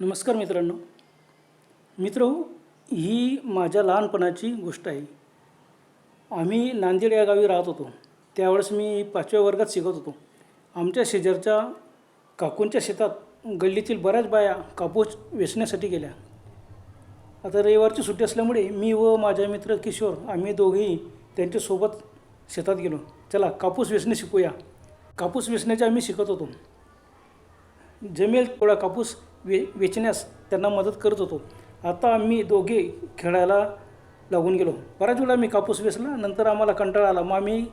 नमस्कार मित्रांनो. मित्र ही माझ्या लहानपणाची गोष्ट आहे. आम्ही नांदेड या गावी राहत होतो. त्यावेळेस मी पाचव्या वर्गात शिकत होतो. आमच्या शेजारच्या काकूंच्या शेतात गल्लीतील बऱ्याच बाया कापूस वेचण्यासाठी गेल्या. आता रविवारची सुट्टी असल्यामुळे मी व माझा मित्र किशोर आम्ही दोघेही त्यांच्यासोबत शेतात गेलो. चला कापूस वेचणे शिकूया. कापूस वेचण्याचे आम्ही शिकत होतो. जमेल थोडा कापूस वे वेचण्यास त्यांना मदत करत होतो. आता आम्ही दोघे खेळायला लागून गेलो. बऱ्याच वेळा मी कापूस वेचला नंतर आम्हाला कंटाळा आला. मग आम्ही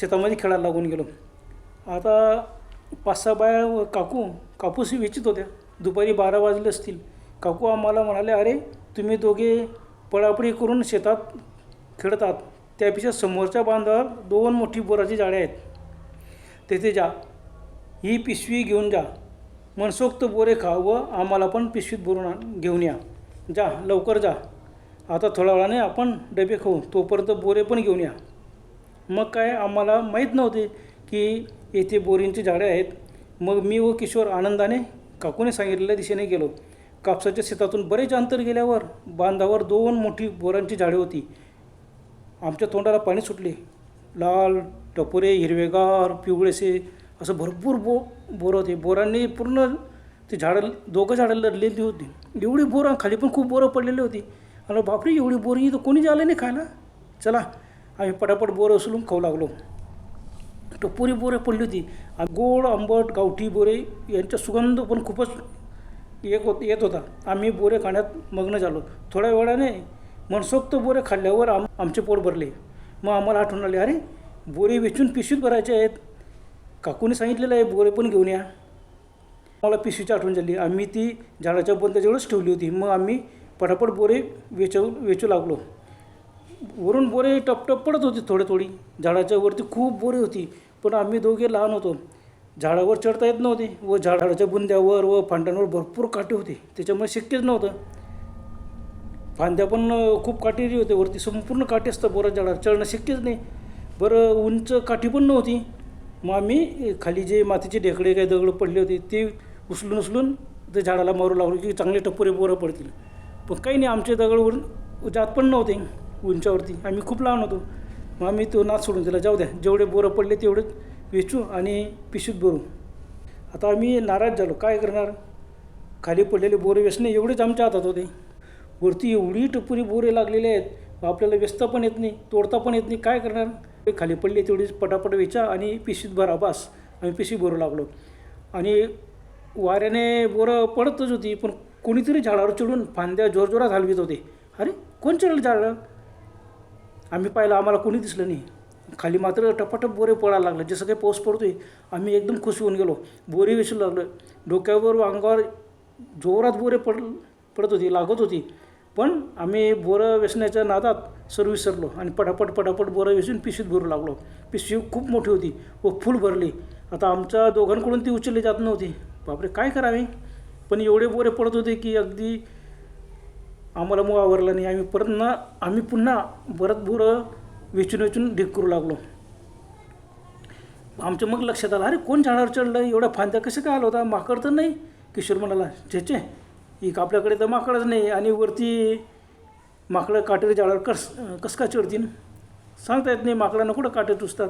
शेतामध्ये खेळायला लागून गेलो. आता पाच सहा बाया व काकू कापूस वेचित होत्या. दुपारी बारा वाजले असतील. काकू आम्हाला म्हणाले अरे तुम्ही दोघे पळापळी करून शेतात खेळतात त्यापेक्षा समोरच्या बांधावर दोन मोठी बोराची जाळे आहेत. तेथे जा. ही पिशवी घेऊन जा. मनसोक्त बोरे खा व आम्हाला पण पिशवीत भरून आण- घेऊन या. जा लवकर जा. आता थोड्या वेळाने आपण डबे खाऊ तोपर्यंत बोरे पण घेऊन या. मग काय आम्हाला माहीत नव्हते की येथे बोरींची झाडे आहेत. मग मी व किशोर आनंदाने काकूने सांगितलेल्या दिशेने गेलो. कापसाच्या शेतातून बरेच अंतर गेल्यावर बांधावर दोन मोठी बोरांची झाडे होती. आमच्या तोंडाला पाणी सुटले. लाल टपोरे हिरवेगार पिवळेसे असं भरपूर बो बोरं होते. बोरांनी पूर्ण ती झाडं दोघं झाडं लढलेली होती. एवढी बोरं खाली पण खूप बोरं पडलेली होती. आणि बापरे एवढी बोरं तर कोणी आलं नाही खायला? चला आम्ही पटापट बोरं उचलून खाऊ लागलो. टपोरी बोरं पडली होती. आणि गोड आंबट गावठी बोरे यांचा सुगंध पण खूपच एक होत येत होता. आम्ही बोरे खाण्यात मग्न झालो. थोड्या वेळाने मनसोक्त बोरे खाल्ल्यावर आम आमचे पोट भरले. मग आम्हाला आठवण आले अरे बोरे वेचून पिशवीत भरायचे आहेत. काकूने सांगितलेलं आहे बोरे पण घेऊन या. मला पिशवीची आठवण झाली. आम्ही ती झाडाच्या बंदाजवळच ठेवली होती. मग आम्ही पटापट बोरे वेचू वेचू लागलो. वरून बोरे टपटप पडत होती थोडी थोडी झाडाच्या वरती खूप बोरे होती. पण आम्ही दोघे लहान होतो. झाडावर चढता येत नव्हते व झाडाच्या बुंद्यावर व फांद्यांवर भरपूर काटे होते. त्याच्यामुळे शक्यच नव्हतं. फांद्या पण खूप काटेरी होते. वरती संपूर्ण काटे असतं बोरा झाडावर. चढणं शक्यच नाही. बरं उंच काठी पण नव्हती. मग आम्ही खाली जे मातीचे ढेकळे काही दगड पडले होते ते उचलून उचलून ते झाडाला मारू लागलो की चांगले टप्पुरे बोरं पडतील. पण काही नाही आमचे दगडवरून जात पण नव्हते उंचावरती. आम्ही खूप लहान होतो. मग आम्ही तो नाच सोडून दिला जाऊ द्या जेवढे बोरं पडले तेवढेच वेचू आणि पिशूत भरू. आता आम्ही नाराज झालो. काय करणार? खाली पडलेले बोरे वेचणे एवढेच आमच्या हातात होते. वरती एवढी टपुरी बोरे लागलेले आहेत. आपल्याला व्यस्त पण येत नाही तोडता पण येत नाही. काय करणार? खाली पडले तेवढीच पटापट वेचा आणि पिशीत भरा बास. आम्ही पिशवी भरू लागलो आणि वाऱ्याने बोरं पडतच होती पण कोणीतरी झाडावर चढून फांद्या जोरजोरात हलवीत होते. अरे कोण चढलं झाडं आम्ही पाहिलं आम्हाला कोणी दिसलं नाही. खाली मात्र टपाटप बोरे पडायला लागलं. जसं काही पाऊस पडतोय आम्ही एकदम खुश होऊन गेलो. बोरी विसरू लागलो. डोक्यावर अंगावर जोरात बोरे पड पडत होती लागत होती. पण आम्ही बोरं वेचण्याच्या नादात सर्व विसरलो आणि पटापट पटापट बोरं वेचून पिशवीत भरू लागलो. पिशवी खूप मोठी होती व फुल भरली. आता आमच्या दोघांकडून ती उचलली जात नव्हती. बापरे काय करावे? पण एवढे बोरे पडत होते की अगदी आम्हाला मग आवरलं नाही. आम्ही परत ना आम्ही पुन्हा परत बोरं वेचून वेचून ढीक करू लागलो. आमच्या मग लक्षात आलं अरे कोण झाडावर चढलं? एवढ्या फांद्या कसं काय आलं होता? माकड तर नाही? किशोर म्हणाला छेचे एक आपल्याकडे तर माकडच नाही आणि वरती माकडं काटेरी झाडावर कस कस का चढतील? सांगता येत नाही माकडांना कुठं काटे टुसतात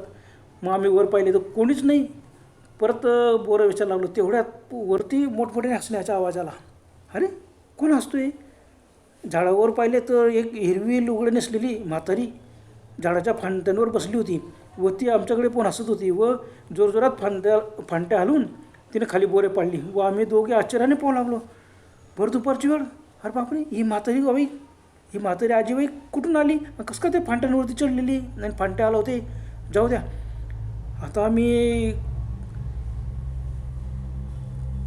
मग आम्ही वर पाहिले तर कोणीच नाही. परत बोरं विचार लागलो. तेवढ्यात वरती मोठमोठ्याने हसण्याचा आवाज आला अरे कोण हसतो आहे झाडावर पाहिले तर एक हिरवी लुगडं नेसलेली म्हातारी झाडाच्या फांद्यांवर बसली होती. व ती आमच्याकडे पण हसत होती व जोरजोरात फांद्या फांट्या हलवून तिने खाली बोरे पाडली व आम्ही दोघे आश्चर्याने पाहू लागलो. भर दुपारची वेळ अरे बापरे ही म्हातारी बाई ही म्हातारी आजीबाई कुठून आली। कसं का ते फांट्यांवरती चढलेली नाही फांटे आला होते। जाऊ द्या आता आम्ही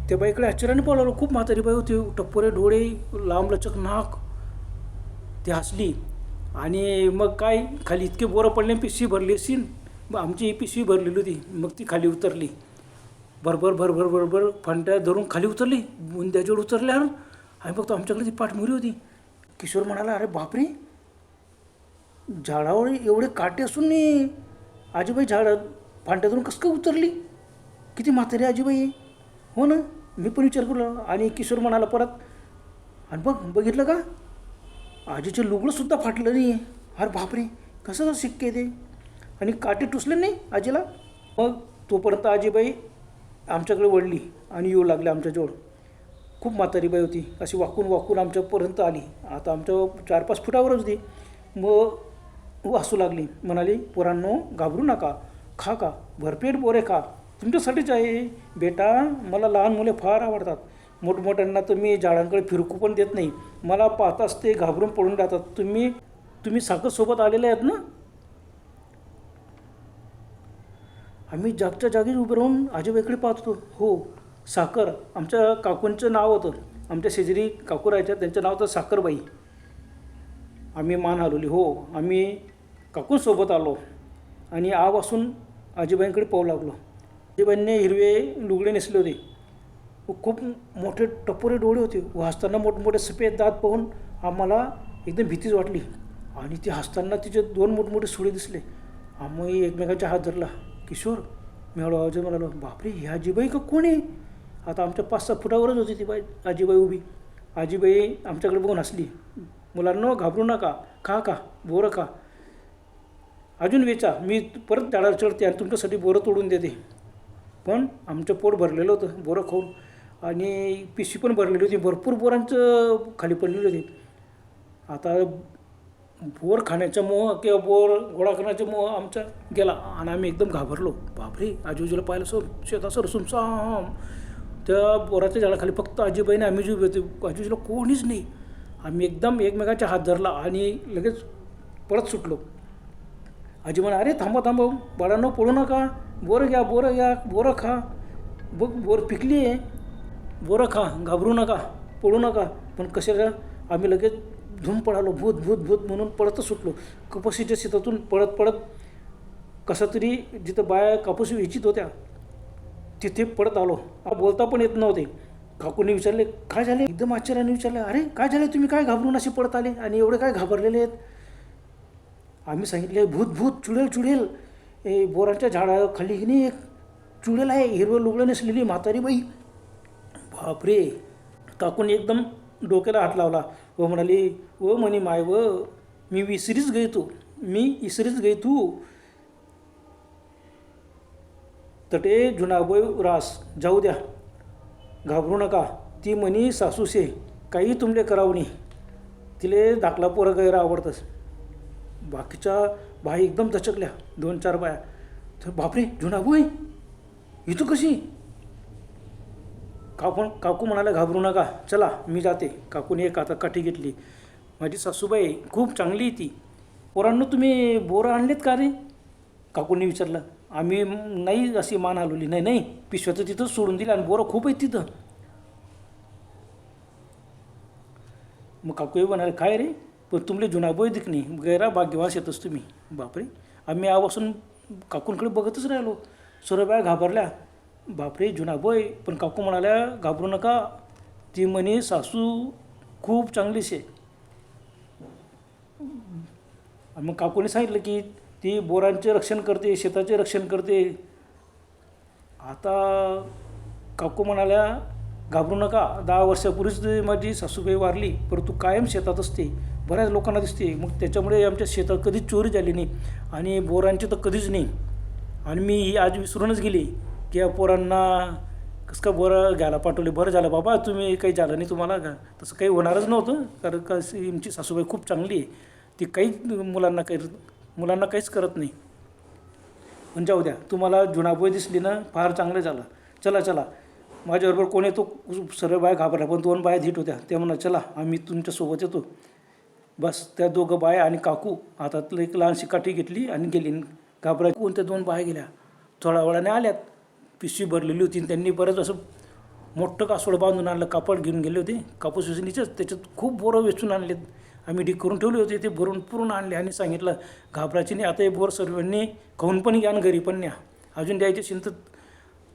त्या बाईकडे आश्चर्याने पाहू लागलो खूप म्हातारी बाई होती. टप्पोरे डोळे लांबलचक नाक. ती हसली. आणि मग काय खाली इतके बोरं पडले पिशवी भरली सीन मग आमची ही पिशवी भरलेली होती. मग ती खाली उतरली. भरभर भरभर भरभर फांट्या धरून खाली उतरली. बुंद्याजवळ उतरल्यावर आणि बघतो आमच्याकडे ती पाठमुरी होती. किशोर म्हणाला अरे बापरे! झाडावर एवढे काटे असून मी आजीबाई झाडं फांट्यातून कसं काय उतरली? किती म्हातारी आजीबाई. हो ना मी पण विचार करू आणि किशोर म्हणाला परत आणि बघ बघितलं का? आजीचं लुगडंसुद्धा फाटलं नाही अरे बापरे! कसं शिक्के ते? आणि काटे टुसले नाही आजीला? मग तोपर्यंत आजीबाई आमच्याकडे वळली आणि येऊ लागले आमच्याजवळ खूप म्हातारी बाई होती. अशी वाकून वाकून आमच्यापर्यंत आली. आता आमच्या चार पाच फुटावरच होती मग हसू लागली. म्हणाली पोरांनो घाबरू नका. खा का. भरपेट पोरे खा. तुमच्यासाठीच आहे बेटा मला लहान मुले फार आवडतात. मोठमोठ्यांना तर मी झाडांकडे फिरकू पण देत नाही. मला पाहताच ते घाबरून पडून राहतात. तुम्ही तुम्ही साखर सोबत आलेले आहेत ना? आम्ही जागच्या जागी उभे राहून आजीबाईकडे पाहत होतो. हो साखर. आमच्या काकूंचं नाव होतं. आमच्या शेजारी काकू राहायच्या. त्यांचं नाव होतं साखरबाई. आम्ही मान हलवली. हो आम्ही काकूंसोबत आलो आणि आवासून आजीबाईंकडे पाहू लागलो. आजीबाईंनी हिरवे लुगडे नेसले होते. खूप मोठे टपोरे डोळे होते. व हसताना मोठमोठे सफेद दात पाहून आम्हाला एकदम भीतीच वाटली. आणि ते हसताना तिचे दोन मोठमोठे सुळे दिसले. आम्ही एकमेकांच्या हात धरला. किशोर मी हळू आवाज म्हणालो बापरे ही आजीबाई का कोण आहे? आता आमच्या पाच सहा फुटावरच होती ती बाई आजीबाई उभी. आजीबाई आमच्याकडे बघून हसली. मुलांना घाबरू नका खा का बोरं खा. अजून वेचा मी परत झाडावर चढते आणि तुमच्यासाठी बोरं तोडून देते. पण आमचं पोट भरलेलं होतं बोरं खाऊन. आणि पिशवी पण भरलेली होती भरपूर बोरांचं खाली पडलेली होती. आता बोर खाण्याचा मोह किंवा बोर गोळा करण्याचा मोह आमचा गेला आणि आम्ही एकदम घाबरलो. बापरे आजूबाजूला पाहिलं सर शेतासर सुमसाम. त्या बोराच्या झाडाखाली फक्त आजीबाईने आम्ही जी होते. आजूबाजूला कोणीच नाही. आम्ही एकदम एकमेकाच्या हात धरला आणि लगेच परत सुटलो. आजी म्हणा अरे थांबा थांबा बाळांनो पळू नका. बोरं घ्या बोरं घ्या बोरं खा. बघ बोर पिकली आहे बोरं खा घाबरू नका पळू नका. पण कशाला? आम्ही लगेच धुम पडालो भूत भूत भूत म्हणून पळतच सुटलो. कपाशीच्या शेतातून पळत पळत कसं तरी जिथं बाया कापूस वेचित होत्या तिथे पडत आलो. आ, बोलता पण येत नव्हते. काकूने विचारले काय झाले? एकदम आश्चर्याने विचारले अरे काय झाले? तुम्ही काय घाबरून असे पडत आले आणि एवढे काय घाबरलेले आहेत? आम्ही सांगितले भूत भूत चुडेल चुडेल. ए बोरांच्या झाडाखाली की नाही एक चुडेल आहे हिरवं लुगडं नेसलेली म्हातारी बाई. बापरे! काकून एकदम डोक्याला हात लावला. व म्हणाली व म्हणे माय व मी विसरीच गई तू मी इसरीच गई तू तटे जुनाबोय रास जाऊ द्या घाबरू नका. ती म्हणी सासूसे काही तुमले करावणी तिले दाखला पोरं गैर आवडतंच बाकीच्या बाई एकदम दचकल्या दोन चार बाया तर बापरे जुनाबोय इथं कशी? काकू काकू म्हणाला घाबरू नका. चला मी जाते. काकूने एक आता काठी घेतली. माझी सासूबाई खूप चांगली आहे ती. पोरांनो तुम्ही बोरं आणलेत का रे? काकूंनी विचारलं. आम्ही नाही अशी मान हलवली. नाही नाही. पिशव्याचं तिथं सोडून दिलं आणि बोरं खूप आहेत तिथं. मग काकू म्हणाले काय रे? पण तुमले जुनाबोय दिखणी. गैरा भाग्यवास येतच तुम्ही. बापरे! आम्ही आवासून काकूंकडे बघतच राहिलो. सर्व वेळा घाबरल्या. बापरे जुनाबोय पण काकू म्हणाल्या घाबरू नका. ती म्हणे सासू खूप चांगलीच आहे. मग काकूने सांगितलं की ती बोरांचे रक्षण करते शेताचे रक्षण करते. आता काकू म्हणाल्या घाबरू नका. दहा वर्षापूर्वीच माझी सासूबाई वारली परंतु कायम शेतात असते. बऱ्याच लोकांना दिसते. मग त्याच्यामुळे आमच्या शेतात कधीच चोरी झाली नाही आणि बोरांची तर कधीच नाही. आणि मी ही आज विसरूनच गेली. की पोरांना कसं का बरं घ्यायला पाठवले? बरं झालं बाबा तुम्ही काही झालं नाही तुम्हाला? का तसं काही होणारच नव्हतं. कारण का आमची सासूबाई खूप चांगली आहे. ती काहीच मुलांना काही मुलांना काहीच करत नाही. पण जाऊ द्या तुम्हाला जुनाबोई दिसली ना फार चांगलं झालं. चला चला. माझ्याबरोबर कोण येतो? सर्व बाया घाबरल्या पण दोन बाया धीट होत्या. त्या म्हणा चला आम्ही तुमच्यासोबत येतो. बस त्या दोघं बाया आणि काकू हातातलं एक लहानशी काठी घेतली आणि गेली. घाबरा कोणत्या दोन बाया गेल्या? थोड्या वेळाने आल्यात. पिशवी भरलेली होती आणि त्यांनी बरंच असं मोठं कासोड बांधून आणलं कापड घेऊन गेले होते. कापूस वेचणीचंच त्याच्यात खूप बोरं वेचून आणलेत. आम्ही ढीक करून ठेवले होते ते भरून पुरून आणले आणि सांगितलं घाबराची नाही आता हे बोर सर्वांनी खाऊन पण घ्या आणि घरी पण न्या. अजून द्यायचे असेल तर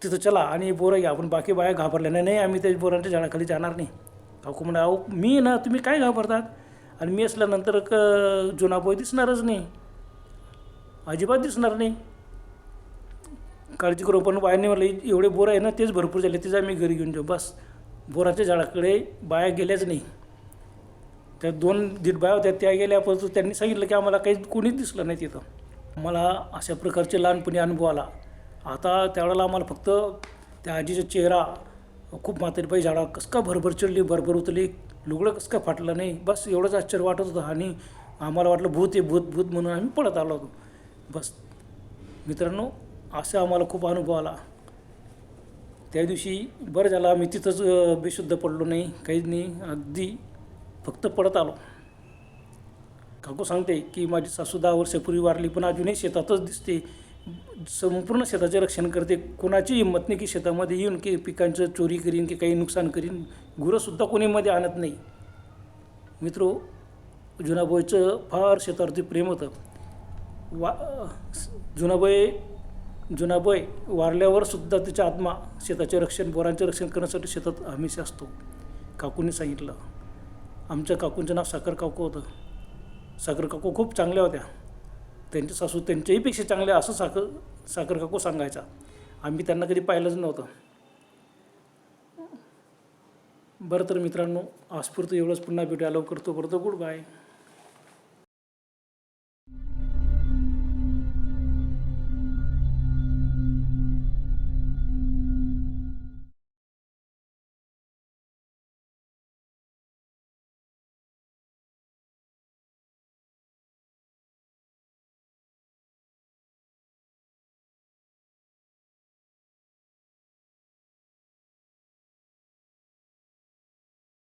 तिथं चला आणि बोरं घ्या. आपण बाकी बाया घाबरल्या नाही नाही आम्ही त्या बोरांच्या झाडाखाली जाणार नाही. काकू म्हणा अहो मी ना तुम्ही काय घाबरतात? आणि मी असल्यानंतर क जुना बोय दिसणारच नाही. अजिबात दिसणार नाही. काळजी करू पण बायाने म्हटलं एवढे बोर आहे ना तेच भरपूर झाले तेच आम्ही घरी घेऊन जाऊ बस. बोराच्या झाडाकडे बाया गेल्याच नाही. त्या दोन दीड बाया होत्या त्या गेल्या त्यांनी सांगितलं की आम्हाला काही कोणीच दिसलं नाही तिथं. मला अशा प्रकारचे लहानपणी अनुभव आला. आता त्यावेळेला आम्हाला फक्त त्या आजीचा चेहरा खूप म्हातारीबाई झाडा कसं का भरभर चढली भरभर उतरली लुगडं कसं का फाटलं नाही बस एवढंच आश्चर्य वाटत होतं. आणि आम्हाला वाटलं भूत आहे भूत भूत म्हणून आम्ही पळत आलो होतो. बस. मित्रांनो असं आम्हाला खूप अनुभव आला. त्या दिवशी बरं झालं आम्ही तिथंच बेशुद्ध पडलो नाही काहीच नाही अगदी फक्त पडत आलो. काकू सांगते की माझी सासू दहा वर्षापूर्वी वारली पण अजूनही शेतातच दिसते. संपूर्ण शेताचे रक्षण करते. कोणाची हिंमत नाही की शेतामध्ये येऊन की पिकांचं चोरी करीन की काही नुकसान करीन. गुरंसुद्धा कोणीमध्ये आणत नाही. मित्रो जुनाबाईचं फार शेतावरती प्रेम होतं. वा जुनाबाई जुनाबाई वारल्यावर सुद्धा तिचा आत्मा शेताचे रक्षण बोरांचे रक्षण करण्यासाठी शेतात हमेशा असतो. काकूंनी सांगितलं आमच्या काकूंचं नाव साखर काकू होतं. साखर काकू खूप चांगल्या होत्या. त्यांच्या सासू त्यांच्याहीपेक्षा चांगल्या असं साखर साखर काकू सांगायचा. आम्ही त्यांना कधी पाहिलंच नव्हतं. बरं तर मित्रांनो आस्फूर्त एवढंच. पुन्हा भेटूया. लवकर करतो गुड बाय.